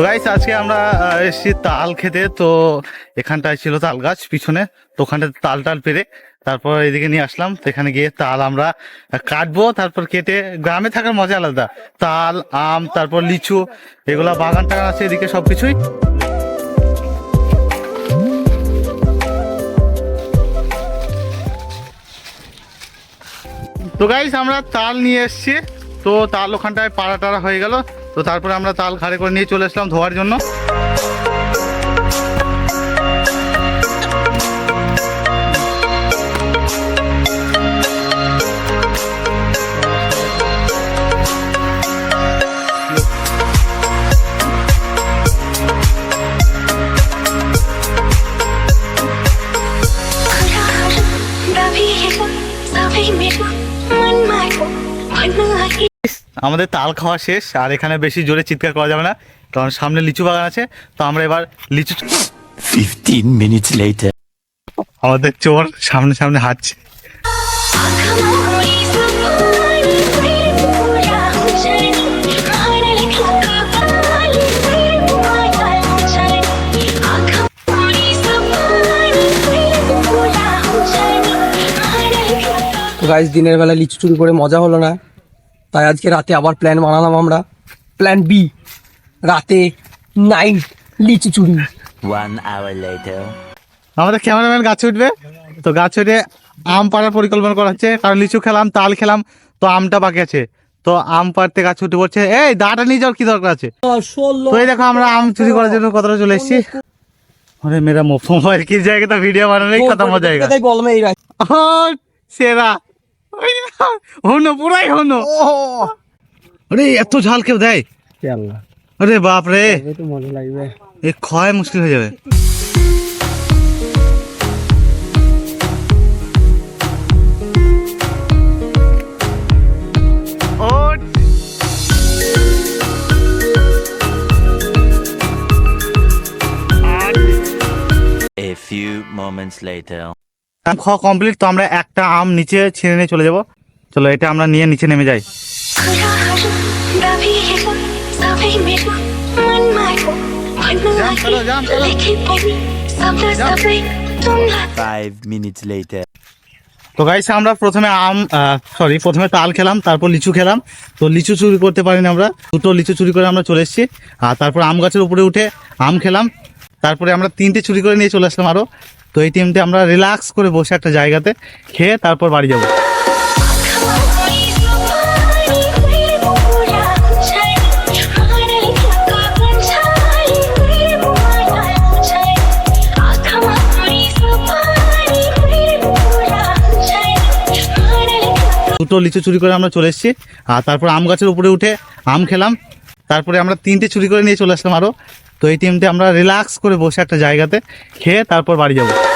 Guys আজকে আমরা এসেছি তাল খেতে। তো এখানটায় ছিল তাল গাছ, পিছনে তো ওখানটায় তাল টাল পেরে তারপর এদিকে নিয়ে আসলাম। তো এখানে গিয়ে তাল আমরা কাটবো, তারপর কেটে গ্রামে থাকার মজা আলাদা। তাল, আম, তারপর লিচু, এগুলা বাগান টাগান আছে এদিকে সবকিছুই। তো গাইস আমরা তাল নিয়ে এসেছি। তো তাল ওখানটায় পাড়া টাড়া হয়ে গেল। তো তারপরে আমরা তাল ঘাড়ে করে নিয়ে চলে আসলাম ধোয়ার জন্য। আমাদের তাল খাওয়া শেষ আর এখানে বেশি জোরে চিৎকার করা যাবে না কারণ সামনে লিচু বাগান আছে তো আমরা এবার লিচু 15 minutes later. আমাদের চোর সামনে সামনে হাঁটছে গাইজ দিনের বেলা লিচু চুরি করে মজা হলো না তাই আজকে রাতে আবার প্ল্যান বানালাম আমরা। প্ল্যান বি রাতে নাইট লিচু চুরি। One আমাদের ক্যামেরাম্যান গাছে উঠবে। তো গাছ উঠে আম পাড়ার পরিকল্পনা করা হচ্ছে। কারণ লিচু খেলাম তাল খেলাম তো আমটা বাকি আছে। তো আম পাড়তে গাছ উঠে পড়ছে এই দাটা নিয়ে যাওয়ার কি দরকার আছে? তো এই দেখো আমরা আম চুরি করার জন্য কতটা চলে এসেছি। আরে মেরা মোবাইল কি জায়গাটা ভিডিও বানানোই কত মজা জায়গা। সেরা। হনো পুরাই হনো আরে এত ঝাল কেউ দেয় আল্লাহ আরে বাপ রে তো মজা লাগবে এ ক্ষয় মুশকিল হয়ে যাবে A few moments later. আম খাওয়া কমপ্লিট তো আমরা একটা আম নিচে ছিঁড়ে নিয়ে চলে যাব। চলো এটা আমরা নিয়ে নিচে নেমে যাই. তো গাইস আমরা প্রথমে আম সরি প্রথমে তাল খেলাম তারপর লিচু খেলাম। তো লিচু চুরি করতে পারিনি আমরা। দুটো লিচু চুরি করে আমরা চলে এসেছি। আর তারপর আম গাছের উপরে উঠে আম খেলাম। তারপরে আমরা তিনটে চুরি করে নিয়ে চলে আসলাম আরও তো এই টিমটা আমরা রিল্যাক্স করে বসে একটা জায়গাতে খেয়ে তারপর বাড়ি যাব। দুটো লিচু চুরি করে আমরা চলে এসেছি। আর তারপর আম গাছের উপরে উঠে আম খেলাম। তারপরে আমরা তিনটে চুরি করে নিয়ে চলে আসলাম আরও তো এই টিমটা আমরা রিল্যাক্স করে বসে একটা জায়গাতে খেয়ে তারপর বাড়ি যাব।